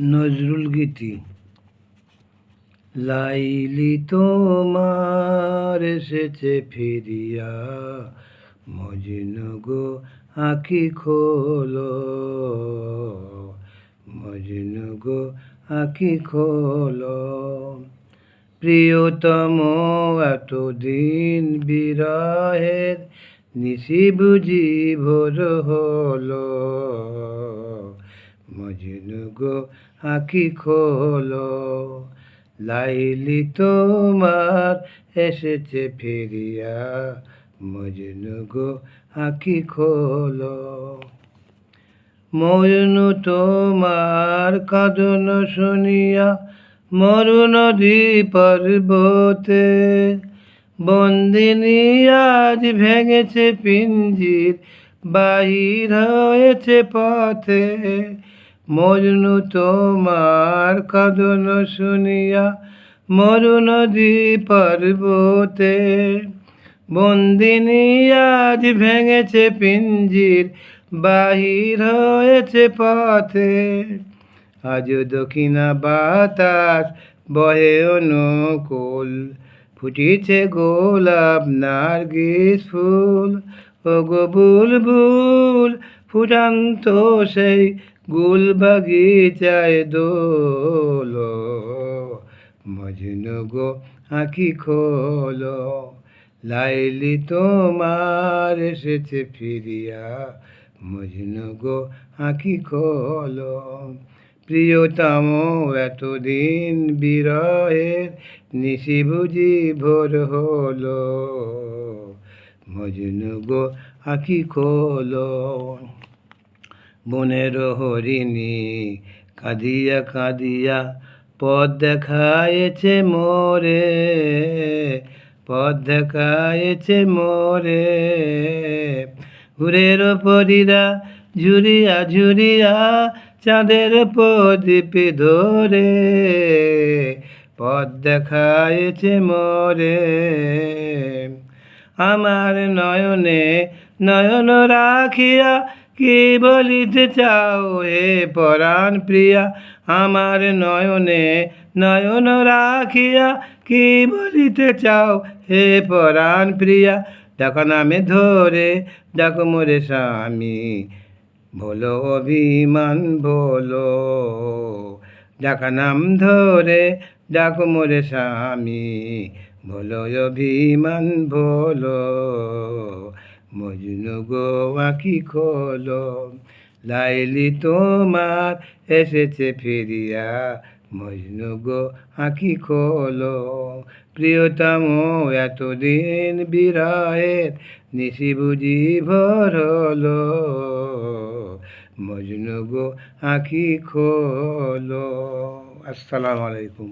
নজরুল গীতি। লাইলি তোমার এসেছে ফিরিয়া মজনু গো আঁখি খোলো। মজনু গো আঁখি খোলো। প্রিয়তম এতদিন বিরহের নিশি বুঝি ভোর হলো। মজনু গো আঁখি খোলো। লাইলি তোমার এসেছে ফিরিয়া। মজনু গো আঁখি খোলো। মজনু তোমার কাঁদন শুনিয়া মরু নদী পর্বতে বন্দিনী আজ ভেঙেছে পিঞ্জির, বাহির হয়েছে পথে। মজনু তোমার কাঁদন শুনিয়া মরু নদী পর্বতে বন্দিনী আজ ভেঙেছে পিঞ্জির, বাহির হয়েছে পথে। আজ দক্ষিণা বাতাস বহে অনুকূল, ফুটিছে গোলাপ, নার্গিস ফুল। ও গো বুলবুল ফুটান্ত সেই গুল বাগিচায় দোল। মজনু গো আঁখি খোলো। লাইলি তোমার এসেছে ফিরিয়া। মজনু গো আঁখি খোলো। প্রিয়তম এতদিন বিরহের নিশি বুঝি ভোর হলো। মজনু গো আঁখি খোলো বনের হরিণী কাঁদিয়া কাঁদিয়া পথ দেখায়েছে মোরে, পথ দেখায়েছে মোরে। ঘুরের পরিরা ঝুরিয়া ঝুরিয়া চাঁদের প্রদীপ ধরে, পথ দেখায়েছে মোরে। আমার নয়নে নয়ন রাখিয়া কি বলিতে চাও হে পরাণ প্রিয়া? আমার নয়নে নয়ন রাখিয়া কি বলিতে চাও হে পরাণ প্রিয়া? দেখো নামে ধরে, দেখো মোরে স্বামী। বলো অভিমান, বলো। ডাকা নাম ধরে ডাকো মোরে স্বামী। বলো অভিমান বলো, মজনু গো আঁকি খোলো। লাইলি তোমার এসেছে ফিরিয়া, মজনু গো আঁকি খোলো। প্রিয়তম, এতদিন বিরহের নিশি বুঝি ভর মজনু গো আঁকি খোলো। আসসালামু আলাইকুম।